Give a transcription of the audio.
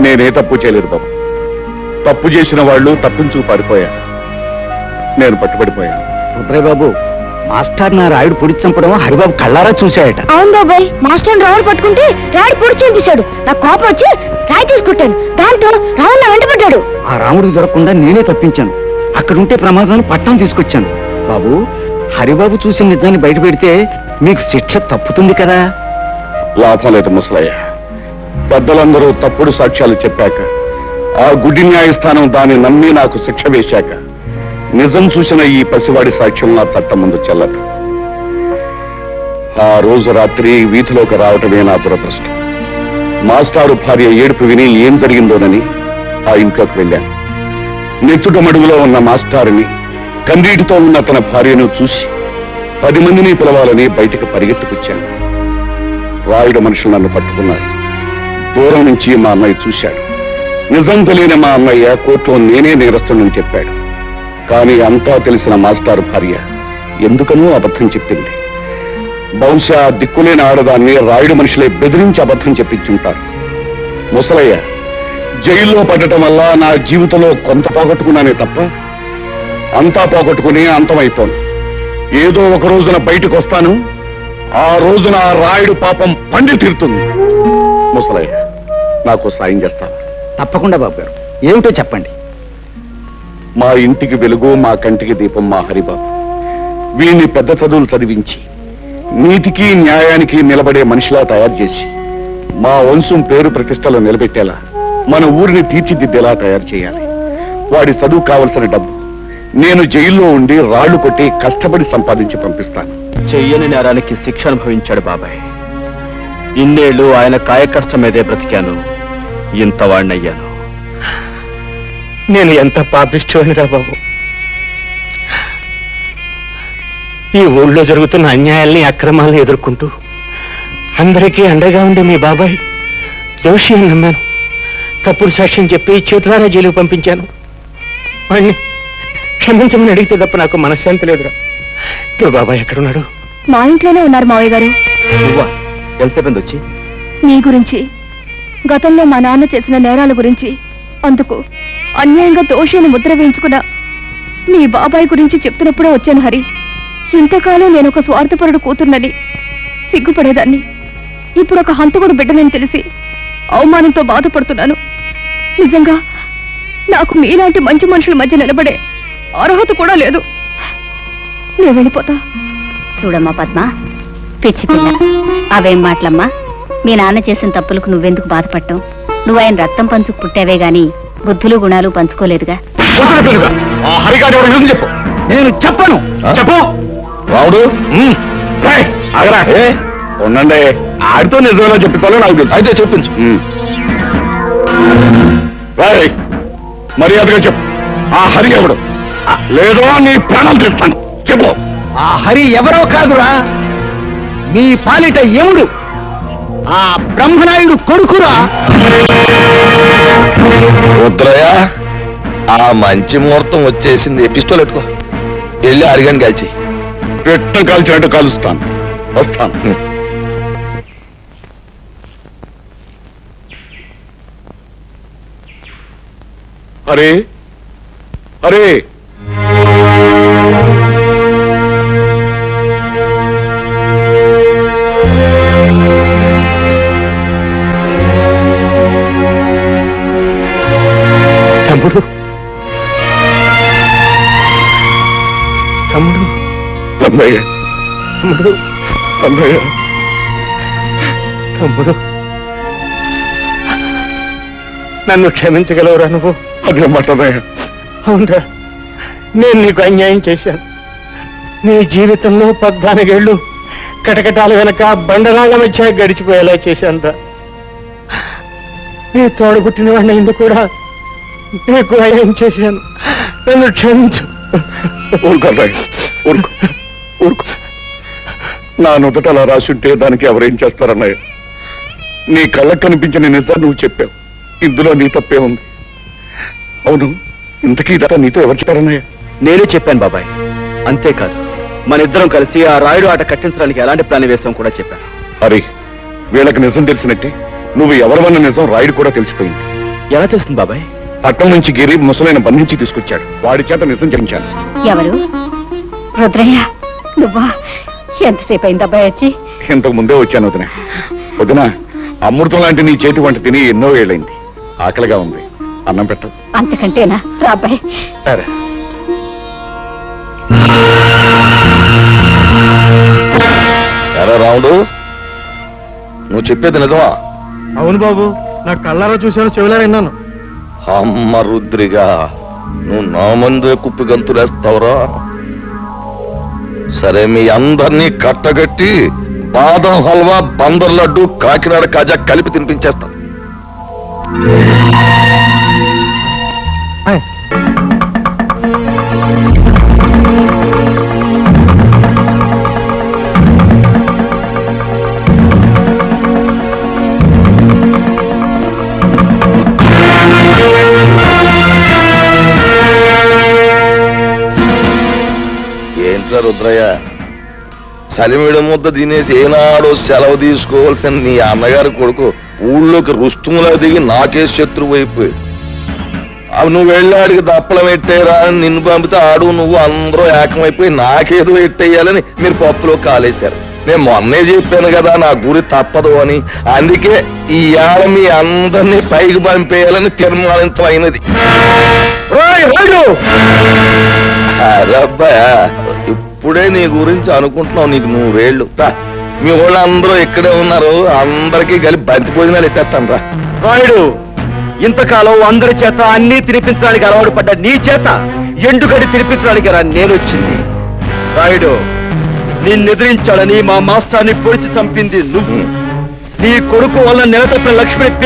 నేనే తప్పు చేయలేదు బాబు. తప్పు చేసిన వాళ్ళు తప్పించుకు పారిపోయారు. నేను పట్టుబడిపోయాను. రుద్రయ్య బాబు మాస్టర్ నా రాయుడు పొడి చంపడం హరిబాబు కళ్ళారా చూశాయట. అవును బాబాయ్ మాస్టర్ రావుడు పట్టుకుంటే రాయుడు పొడి చూపించాడు నాకు కోపం వచ్చి రాయి తీసుకుంటాను. దాంతో రావుడు నా వెంటబడ్డాడు. ఆ రాముడికి దొరకకుండా నేనే తప్పించాను. అక్కడుంటే ప్రమాదాన్ని పట్టణం తీసుకొచ్చాను. బాబు హరిబాబు చూసిన నిజాన్ని బయట పెడితే మీకు శిక్ష తప్పుతుంది కదా? లాభం లేదు ముసలయ్య. పెద్దలందరూ తప్పుడు సాక్ష్యాలు చెప్పాక ఆ గుడి న్యాయస్థానం దాన్ని నమ్మి నాకు శిక్ష వేశాక నిజం చూసిన ఈ పసివాడి సాక్ష్యం నా చట్టం ముందు చెల్లదు. ఆ రోజు రాత్రి వీధిలోకి రావటమే నా దురదృష్టం. మాస్టారు భార్య ఏడుపు విని ఏం జరిగిందోనని ఆ ఇంట్లోకి వెళ్ళాను. నెత్తుట మడుగులో ఉన్న మాస్టారుని కందీటితో ఉన్న తన భార్యను చూసి పది మందిని పిలవాలని బయటకు పరిగెత్తుకొచ్చాను. రాయుడు మనుషులు నన్ను పట్టుకున్నారు. దూరం నుంచి మా అన్నయ్య చూశాడు. నిజం తెలియని మా అన్నయ్య కోర్టులో నేనే నేరస్తుని చెప్పాడు. కానీ అంతా తెలిసిన మాస్టారు భార్య ఎందుకనో అబద్ధం చెప్పింది. బహుశా దిక్కులేని ఆడదాన్ని రాయుడు మనుషులే బెదిరించి అబద్ధం చెప్పించుంటారు. ముసలయ్య జైల్లో పడటం వల్ల నా జీవితంలో కొంత పోగొట్టుకున్నానే తప్ప అంతా పోగొట్టుకుని అంతమైపోను. ఏదో ఒక రోజున బయటకు వస్తాను ఆ రోజున ఆ రాయుడు పాపం పండి తీరుతుంది. ముసలయ్య నాకు సాయం చేస్తావా? తప్పకుండా బాబు గారు. ఏమిటో చెప్పండి. మా ఇంటికి వెలుగు మా కంటికి దీపం మా హరిబాబు వీణ్ణి పెద్ద చదువులు చదివించి నీతికి న్యాయానికి నిలబడే మనిషిలా తయారు చేసి మా వంశం పేరు ప్రతిష్టలు నిలబెట్టేలా మన ఊరిని తీర్చిదిద్దేలా తయారు చేయాలి. వాడి చదువు కావలసిన డబ్బు నేను జైల్లో ఉండి రాళ్ళు కొట్టి కష్టపడి సంపాదించి పంపిస్తాను. చెయ్యని నేరానికి శిక్ష అనుభవించాడు బాబాయ్. ఇన్నేళ్ళు ఆయన కాయకష్టం మీదే బ్రతికాను. ఇంత వాణ్ణయ్యాను నేను ఎంత పాపిష్టోనిరా బాబు? ఈ ఊళ్ళో జరుగుతున్న అన్యాయాల్ని అక్రమాలను ఎదుర్కొంటూ అందరికీ అండగా ఉండే మీ బాబాయ్ దోషి అని నమ్మాను. తప్పుడు సాక్ష్యం చెప్పి చేతులారా జైలుకు పంపించాను. వాణ్ణి క్షమించమని అడిగితే తప్ప నాకు మనశ్శాంతి లేదురా. ఇప్పుడు బాబాయ్ ఎక్కడున్నాడు? మా ఇంట్లోనే ఉన్నారు మావయ్య గారు. ఎంతసేపు వచ్చి? నీ గురించి గతంలో మా నాన్న చేసిన నేరాల గురించి అందుకు అన్యాయంగా దోషిని ముద్ర వేయించుకున్న మీ బాబాయ్ గురించి చెప్తున్నప్పుడే వచ్చాను హరి. ఇంతకాలం నేను ఒక స్వార్థపరుడు కూతుర్నని సిగ్గుపడేదాన్ని. ఇప్పుడు ఒక హంతకుడు బిడ్డనని తెలిసి అవమానంతో బాధపడుతున్నాను. నిజంగా నాకు మీలాంటి మంచి మనుషుల మధ్య నిలబడే అర్హత కూడా లేదు. నేను వెళ్ళిపోతా. చూడమ్మా పద్మ. పిచ్చి పిల్ల. అవేం మాటలమ్మా? మీ నాన్న చేసిన తప్పులకు నువ్వెందుకు బాధపడటం? నువ్వు ఆయన రక్తం పంచుకు పుట్టావే గాని బుద్ధులు గుణాలు పంచుకోలేదుగా? ఆ హరిగాడు ఎవరు నిజం చెప్పు. నేను చెప్పను. చెప్పు. రావుడు? ఆగరా. ఉండండి. ఆడితో నిజంగా చెప్తాలో నాకు తెలుసు. అయితే చెప్పించు రాయ్ మర్యాదగా చెప్పు. ఆ హరి ఎవడు? లేదో నీ ప్రాణాలు తీస్తాను. చెప్పు. ఆ హరి ఎవరో కాదురా. మీ పాలిట ఎముడు ఆ బ్రహ్మనాయుడు కొడుకురా. ఉత్తరయ్య ఆ మంచి ముహూర్తం వచ్చేసింది. పిస్తోల్ ఎట్టుకో వెళ్ళి అరిగాని కాల్చి పెట్ట కాల్చినట్టు కాలుస్తాను. వస్తాను. హరే హరే తమ్ముడు. తమ్ముడు. అన్నయ్య తమ్ముడు. అన్నయ్య తమ్ముడు. నన్ను క్షమించగలవురా నువ్వు? అదే అవునరా. నేను నీకు అన్యాయం చేశాను. నీ జీవితంలో పద్నాలుగేళ్ళు కటకటాల వెనక బండరాళ్ళ మధ్య గడిచిపోయేలా చేశానురా. నీ తోడబుట్టిన వాడిని ఎందుకు కూడా నీకు అన్యాయం చేశాను? నన్ను క్షమించు. ఊరుకో అన్నయ్య ఊరుకో ఊరుకో. నా నుదుట అలా రాసుంటే దానికి ఎవరేం చేస్తారన్నయ్య? నీ కళ్ళకు కనిపించిన నిజాన్ని నువ్వు చెప్పావు. ఇందులో నీ తప్పే ఉంది. అవును ఇంతకీ ఇదంతా నీతో ఎవరు చెప్పారన్నయ్య? నేనే చెప్పాను బాబాయ్. అంతేకాదు మన ఇద్దరం కలిసి ఆ రాయుడు ఆట కట్టించడానికి ఎలాంటి ప్లాన్ వేసాం కూడా చెప్పాను. హరి వీళ్ళకి నిజం తెలిసినట్టే నువ్వు ఎవరివన్న నిజం రాయుడు కూడా తెలిసిపోయింది. ఎలా తెలిసింది బాబాయ్? పట్టణం నుంచి గిరి ముసలైన బంధించి తీసుకొచ్చాడు. వాడి చేత నిజం చేయించాను ఎవరు? రుద్రయ్య నువ్వా? ఎంతసేపు అయింది అబ్బాయి వచ్చి? ఇంతకు ముందే వచ్చాను వదిన. వదిన అమృతం లాంటి నీ చేతి వంట తిని ఎన్నో ఏళ్ళైంది. ఆకలిగా ఉంది. అన్నం పెట్టు. అంతకంటేనా? రా అబ్బాయి. సరే. ఎరా రాముడు నువ్వు చెప్పేది నిజమా? అవును బాబు నా కళ్ళారా చూశాను చెవులారా విన్నాను. అమ్మ రుద్రిగా నువ్వు నా ముందే కుప్పి గంతులేస్తావురా. సరే మీ అందరినీ కట్టగట్టి బాదం హల్వా బందర్ లడ్డు కాకినాడ కాజా కలిపి తినిపించేస్తాను ఏంట్రా రుద్రయ్య. చలిమిడి ముద్ద తినేసి ఏనాడు సెలవు తీసుకోవాల్సిన నీ అన్నగారి కొడుకు ఊళ్ళోకి రుస్తుములా దిగి నాకే శత్రువు అయిపోయాడు. అవి నువ్వు వెళ్ళాడికి దప్పలం ఎట్టేరా అని నిన్ను పంపితే ఆడు నువ్వు అందరూ ఏకమైపోయి నాకేదో ఎట్టేయాలని మీరు పప్పులో కాలేశారు. నేను మొన్నే చెప్పాను కదా నా గురి తప్పదు అని. అందుకే ఈ ఏడ మీ అందరినీ పైకి పంపేయాలని తీర్మానించమైనది అరబ్బా. నీ గురించి అనుకుంటున్నావు నీకు నూరేళ్ళు. రా మీ వాళ్ళందరూ ఇక్కడే ఉన్నారు. అందరికీ కలిపి బంతి భోజనాలు ఎత్తేస్తాను రా. రాయుడు ఇంతకాలం అందరి చేత అన్ని తినిపించడానికి అలవాటు పడ్డ నీ చేత ఎండుగడి తినిపించడానికి రా నేను వచ్చింది. రాయుడు నిన్నెదిరించాలని మా మాస్టర్ని పొడిచి చంపింది నువ్వు. నీ కొడుకు వల్ల నిలతప్పిన లక్ష్మిని